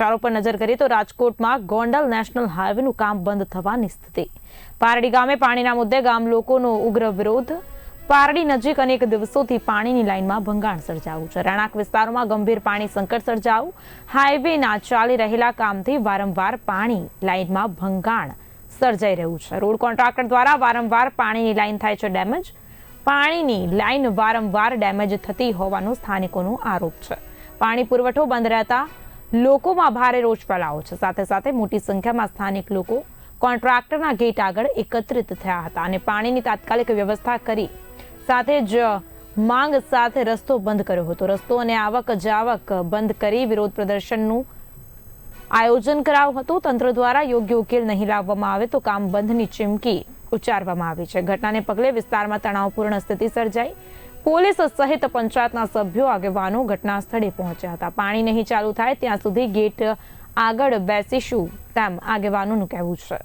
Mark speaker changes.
Speaker 1: ચારો પર નજર કરીએ તો રાજકોટમાં ગોંડલ નેશનલ હાઈવેનું કામ બંધ થવાની સ્થિતિ. પારડી ગામે પાણીના મુદ્દે ગામ લોકોનો ઉગ્ર વિરોધ. પારડી નજીક અનેક દિવસોથી પાણીની લાઇનમાં ભંગાણ સર્જાવું છે. રહેણાંક વિસ્તારોમાં ગંભીર પાણી સંકટ સર્જાવું હાઈવેના ચાલી રહેલા કામથી વારંવાર પાણી લાઇનમાં ભંગાણ સર્જાઈ રહ્યું છે. રોડ કોન્ટ્રાક્ટર દ્વારા વારંવાર પાણીની લાઇન થાય છે ડેમેજ. પાણીની લાઇન વારંવાર ડેમેજ થતી હોવાનો સ્થાનિકોનો આરોપ છે. પાણી પુરવઠો બંધ રહેતા લોકોમાં ભારે રોષ ફેલાવો છે. સાથે સાથે મોટી સંખ્યામાં સ્થાનિક લોકો કોન્ટ્રાક્ટરના ગેટ આગળ એકત્રિત થયા હતા અને પાણીની તાત્કાલિક વ્યવસ્થા કરી સાથે જ માંગ સાથે રસ્તો બંધ કર્યો હતો. રસ્તો અને આવક જાવક બંધ કરી વિરોધ પ્રદર્શનનું આયોજન કરાયું હતું. તંત્ર દ્વારા યોગ્ય ઉકેલ નહીં લાવવામાં આવે તો કામ બંધની ચીમકી ઉચ્ચારવામાં આવી છે. ઘટનાને પગલે વિસ્તારમાં તણાવપૂર્ણ સ્થિતિ સર્જાઈ. પોલીસ સહિત પંચાયતના સભ્યો આગેવાનો ઘટના સ્થળે પહોંચ્યા હતા. પાણી નહીં ચાલુ થાય ત્યાં સુધી ગેટ આગળ બેસીશું તેમ આગેવાનોનું કહેવું છે.